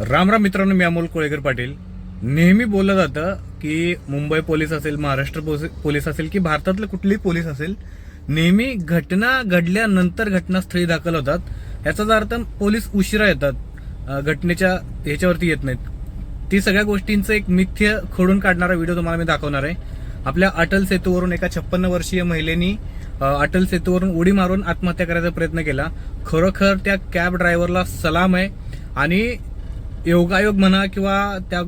राम राम मित्रांनो मी अमोल कोळेकर पाटील. नेहमी बोललं जातं की मुंबई पोलीस असेल महाराष्ट्र पोलीस असेल की भारतातलं कुठलीही पोलीस असेल नेहमी घटना घडल्यानंतर घटनास्थळी दाखल होतात. याचाच अर्थ पोलीस उशिरा येतात घटनेच्या ह्याच्यावरती येत नाहीत. ती सगळ्या गोष्टींचं एक मिथ्य खोडून काढणारा व्हिडिओ तुम्हाला मी दाखवणार आहे. आपल्या अटल सेतूवरून एका छप्पन्न वर्षीय महिलेनी अटल सेतूवरून उडी मारून आत्महत्या करायचा प्रयत्न केला. खरोखर त्या कॅब ड्रायव्हरला सलाम आहे. आणि योगायोग म्हणा किंवा त्या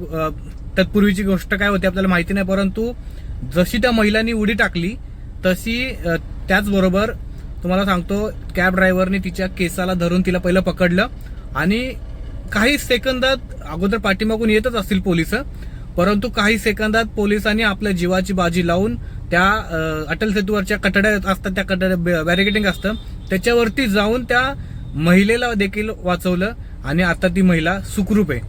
तत्पूर्वीची गोष्ट काय होती आपल्याला माहिती नाही परंतु जशी त्या महिलांनी उडी टाकली तशी त्याचबरोबर तुम्हाला सांगतो कॅब ड्रायव्हरने तिच्या केसाला धरून तिला पहिलं पकडलं आणि काही सेकंदात अगोदर पाठीमागून येतच असतील पोलीस परंतु काही सेकंदात पोलिसांनी आपल्या जीवाची बाजी लावून त्या अटल सेतूवरच्या कटड्या असतात त्या कटड्या बॅरिकेडिंग असतं त्याच्यावरती जाऊन त्या महिलेला देखील वाचवलं. आणि आता ती महिला सुखरूप आहे.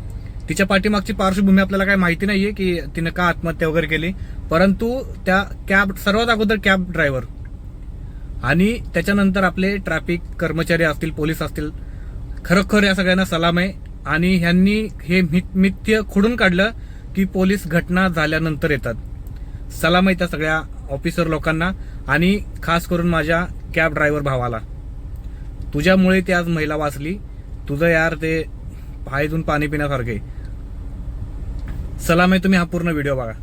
तिच्या पाठीमागची पार्श्वभूमी आपल्याला काय माहिती नाहीये की तिनं का आत्महत्या वगैरे केली परंतु त्या कॅब सर्वात अगोदर कॅब ड्रायव्हर आणि त्याच्यानंतर आपले ट्रॅफिक कर्मचारी असतील पोलीस असतील खरोखर या सगळ्यांना सलाम आहे. आणि ह्यांनी हे मिथ- मिथ्य खोडून काढलं की पोलीस घटना झाल्यानंतर येतात. सलाम आहे त्या सगळ्या ऑफिसर लोकांना आणि खास करून माझ्या कॅब ड्रायव्हर भावाला. तुझ्यामुळे ती आज महिला वाचली. तुझं यार ते पाय धुवून पाणी पिण्यासारखे सलाम आहे तुम्ही हा पूर्ण व्हिडिओ बघा.